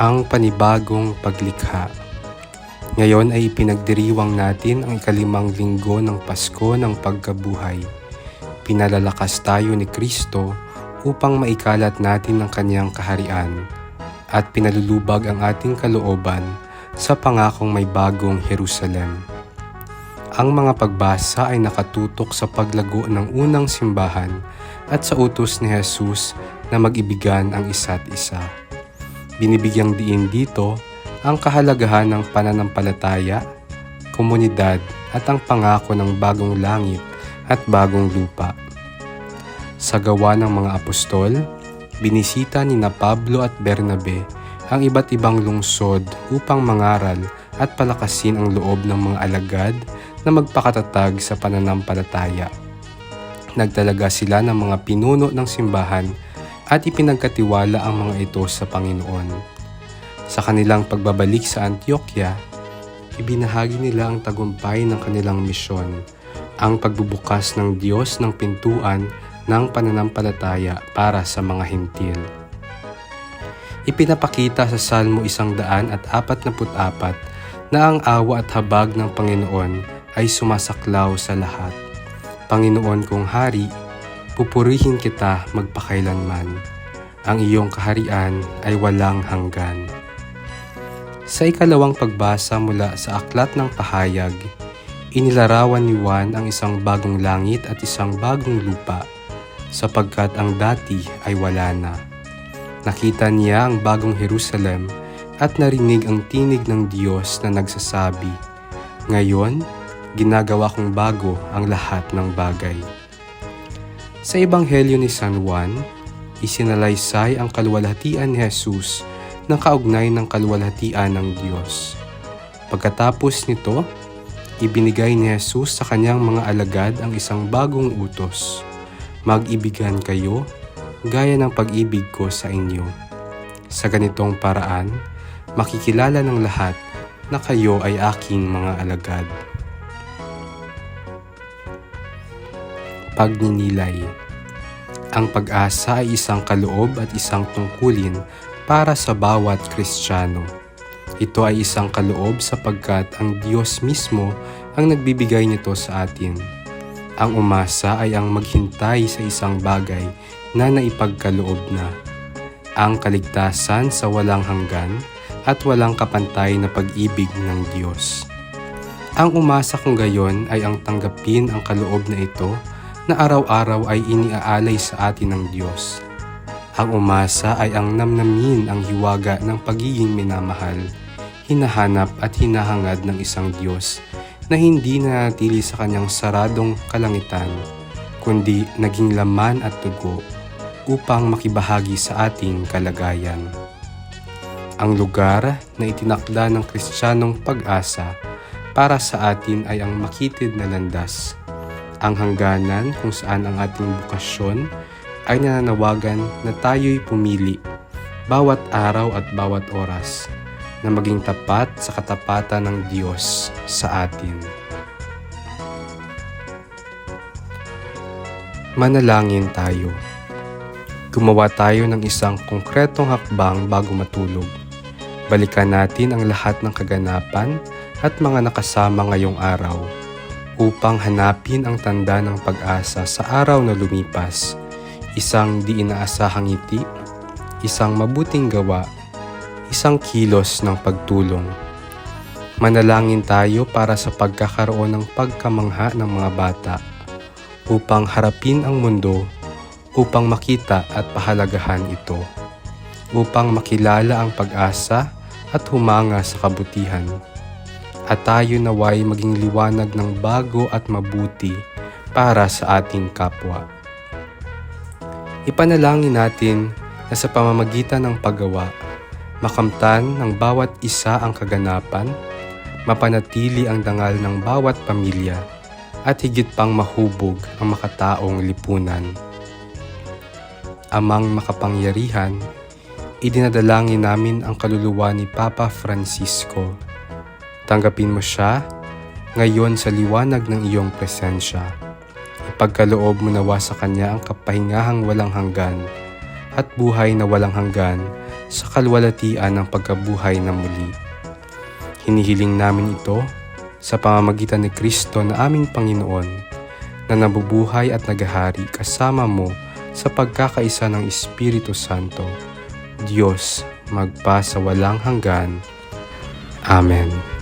ang panibagong paglikha. Ngayon ay ipinagdiriwang natin ang ikalimang linggo ng Pasko ng pagkabuhay. Pinalalakas tayo ni Kristo upang maikalat natin ang kanyang kaharian at pinalulubag ang ating kalooban sa pangakong may bagong Jerusalem. Ang mga pagbasa ay nakatutok sa paglago ng unang simbahan at sa utos ni Jesus na mag-ibigan ang isa't isa. Binibigyang diin dito ang kahalagahan ng pananampalataya, komunidad at ang pangako ng bagong langit at bagong lupa. Sa gawa ng mga apostol, binisita ni na Pablo at Bernabe ang iba't ibang lungsod upang mangaral at palakasin ang loob ng mga alagad na magpakatatag sa pananampalataya. Nagtalaga sila ng mga pinuno ng simbahan at ipinagkatiwala ang mga ito sa Panginoon. Sa kanilang pagbabalik sa Antioquia, ibinahagi nila ang tagumpay ng kanilang misyon, ang pagbubukas ng Diyos ng pintuan ng pananampalataya para sa mga hintil. Ipinapakita sa Salmo 144 na ang awa at habag ng Panginoon ay sumasaklaw sa lahat. Panginoon kong Hari, pupurihin kita magpakailanman. Ang iyong kaharian ay walang hanggan. Sa ikalawang pagbasa mula sa Aklat ng Pahayag, inilarawan ni Juan ang isang bagong langit at isang bagong lupa sapagkat ang dati ay wala na. Nakita niya ang bagong Jerusalem at narinig ang tinig ng Diyos na nagsasabi, Ngayon, ginagawa kong bago ang lahat ng bagay. Sa Ebanghelyo ni San Juan, isinalaysay ang kaluwalhatian ni Jesus na kaugnay ng kaluwalhatian ng Diyos. Pagkatapos nito, ibinigay ni Jesus sa kanyang mga alagad ang isang bagong utos. Mag-ibigan kayo gaya ng pag-ibig ko sa inyo. Sa ganitong paraan, makikilala ng lahat na kayo ay aking mga alagad. Pagninilay Ang pag-asa ay isang kaloob at isang tungkulin para sa bawat Kristiyano. Ito ay isang kaloob sapagkat ang Diyos mismo ang nagbibigay nito sa atin. Ang umasa ay ang maghintay sa isang bagay na naipagkaloob na. Ang kaligtasan sa walang hanggan at walang kapantay na pag-ibig ng Diyos. Ang umasa kung gayon ay ang tanggapin ang kaloob na ito na araw-araw ay iniaalay sa atin ng Diyos. Ang umasa ay ang namnamin ang hiwaga ng pagiging minamahal, hinahanap at hinahangad ng isang Diyos na hindi nanatili sa kanyang saradong kalangitan, kundi naging laman at tugo upang makibahagi sa ating kalagayan. Ang lugar na itinakda ng Kristiyanong pag-asa para sa atin ay ang makitid na landas, ang hangganan kung saan ang ating bukasyon ay nananawagan na tayo'y pumili bawat araw at bawat oras na maging tapat sa katapatan ng Diyos sa atin. Manalangin tayo. Gumawa tayo ng isang konkretong hakbang bago matulog. Balikan natin ang lahat ng kaganapan at mga nakasama ngayong araw upang hanapin ang tanda ng pag-asa sa araw na lumipas, isang di inaasahang ngiti, isang mabuting gawa, isang kilos ng pagtulong. Manalangin tayo para sa pagkakaroon ng pagkamangha ng mga bata upang harapin ang mundo, upang makita at pahalagahan ito, upang makilala ang pag-asa at humanga sa kabutihan. At tayo naway maging liwanag ng bago at mabuti para sa ating kapwa. Ipanalangin natin na sa pamamagitan ng paggawa, makamtan ng bawat isa ang kaganapan, mapanatili ang dangal ng bawat pamilya, at higit pang mahubog ang makataong lipunan. Amang makapangyarihan, idinadalangin namin ang kaluluwa ni Papa Francisco. Tanggapin mo siya ngayon sa liwanag ng iyong presensya. Ipagkaloob mo nawa sa kanya ang kapahingahang walang hanggan at buhay na walang hanggan sa kalwalatian ng pagkabuhay na muli. Hinihiling namin ito sa pamamagitan ni Kristo na aming Panginoon na nabubuhay at nagahari kasama mo sa pagkakaisa ng Espiritu Santo, Diyos magpa sa walang hanggan. Amen.